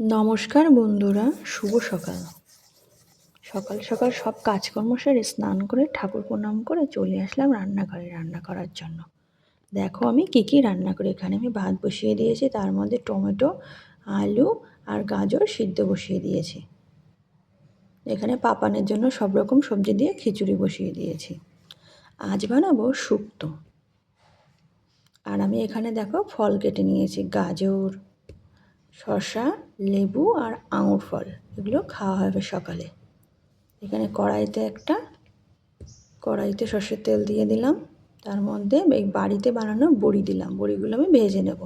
নমস্কার বন্ধুরা, শুভ সকাল। সকাল সকাল সব কাজকর্ম সেরে স্নান করে ঠাকুর প্রণাম করে চলে আসলাম রান্নাঘরে রান্না করার জন্য। দেখো আমি কী কী রান্না করি, এখানে আমি ভাত বসিয়ে দিয়েছি, তার মধ্যে টমেটো, আলু আর গাজর সিদ্ধ বসিয়ে দিয়েছি। এখানে পাপানের জন্য সব রকম সবজি দিয়ে খিচুড়ি বসিয়ে দিয়েছি। আজ বানাবো শুক্তো। আর আমি এখানে দেখো ফল কেটে নিয়েছি, গাজর শসা, লেবু আর আঙুর ফল। এগুলো খাওয়া হবে সকালে। এখানে কড়াইতে একটা, কড়াইতে সর্ষের তেল দিয়ে দিলাম। তার মধ্যে এই বাড়িতে বানানো বড়ি দিলাম। বড়িগুলো আমি ভেজে নেব।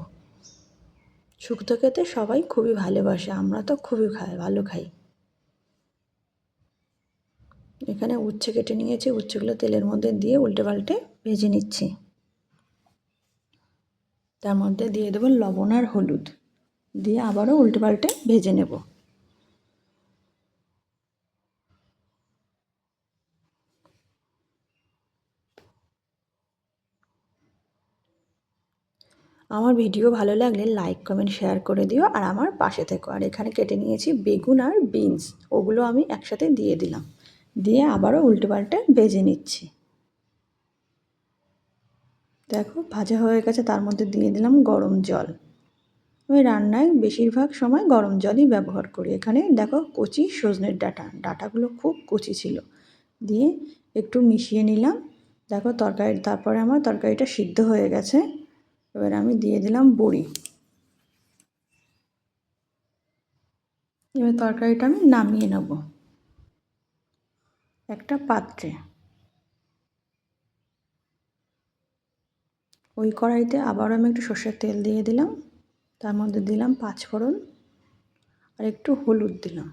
শুক্তো খেতে সবাই খুবই ভালোবাসে। আমরা তো খুবই খাই, ভালো খাই। এখানে উচ্ছে কেটে নিয়েছি। উচ্ছেগুলো তেলের মধ্যে দিয়ে উল্টে পাল্টে ভেজে নিচ্ছি। তার মধ্যে দিয়ে দেবো লবণ আর হলুদ। দিয়ে আবারও উল্টে পাল্টে ভেজে নেব। আমার ভিডিও ভালো লাগলে লাইক, কমেন্ট, শেয়ার করে দিও আর আমার পাশে থেকো। আর এখানে কেটে নিয়েছি বেগুন আর বিনস, ওগুলো আমি একসাথে দিয়ে দিলাম। দিয়ে আবারও উল্টে পাল্টে ভেজে নিচ্ছি। দেখো, ভাজা হয়ে গেছে, তার মধ্যে দিয়ে দিলাম গরম জল। আমি রান্নায় বেশিরভাগ সময় গরম জলই ব্যবহার করি। এখানে দেখো কচি, সজনের ডাটা। ডাটাগুলো খুব কচি ছিল। দিয়ে একটু মিশিয়ে নিলাম। দেখো তরকারি, তারপরে আমার তরকারিটা সিদ্ধ হয়ে গেছে। এবার আমি দিয়ে দিলাম বড়ি। এবার তরকারিটা আমি নামিয়ে নেব। একটা পাত্রে। ওই কড়াইতে আবারও আমি একটু সর্ষের তেল দিয়ে দিলাম। তার মধ্যে দিলাম পাঁচ ফোড়ন আর একটু হলুদ দিলাম।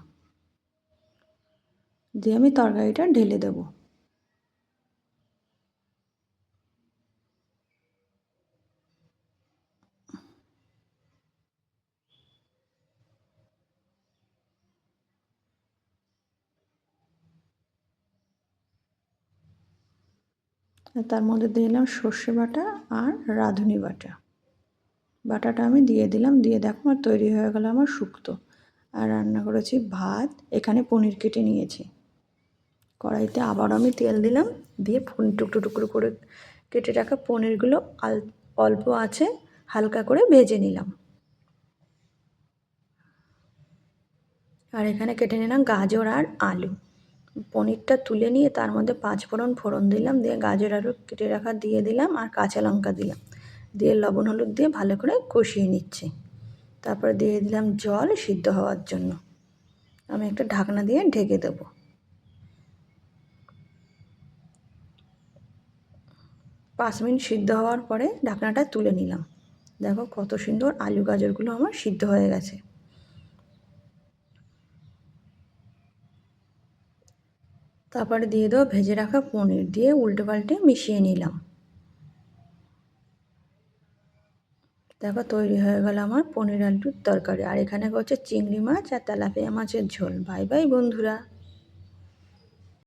দিয়ে আমি তরকারিটা ঢেলে দেব। তার মধ্যে দিয়ে দিলাম সর্ষে বাটা আর রাঁধুনি বাটা। বাটাটা আমি দিয়ে দিলাম, দিয়ে দেখো আর তৈরি হয়ে গেল আমার শুক্তো। আর রান্না করেছি ভাত, এখানে পনির কেটে নিয়েছি। কড়াইতে আবার আমি তেল দিলাম, দিয়ে টুকরো টুকরো করে কেটে রাখা পনিরগুলো আল, অল্প আছে, হালকা করে ভেজে নিলাম। আর এখানে কেটে নিলাম গাজর আর আলু। পনিরটা তুলে নিয়ে তার মধ্যে পাঁচ ফোড়ন ফোড়ন দিলাম, দিয়ে গাজর আলু কেটে রাখা দিয়ে দিলাম, আর কাঁচা লঙ্কা দিলাম। দিয়ে লবণ, হলুদ দিয়ে ভালো করে কষিয়ে নিচ্ছি। তারপরে দিয়ে দিলাম জল সিদ্ধ হওয়ার জন্য। আমি একটা ঢাকনা দিয়ে ঢেকে দেব। পাঁচ মিনিট সিদ্ধ হওয়ার পরে ঢাকনাটা তুলে নিলাম। দেখো কত সুন্দর আলু গাজরগুলো আমার সিদ্ধ হয়ে গেছে। তারপরে দিয়ে দেবো ভেজে রাখা পনির দিয়ে উল্টে পাল্টে মিশিয়ে নিলাম। দেখো তৈরি হয়ে গেল আমার পনির আলুর তরকারি। আর এখানে হচ্ছে চিংড়ি মাছ আর তেলাপিয়া মাছের ঝোল। বাই বাই বন্ধুরা।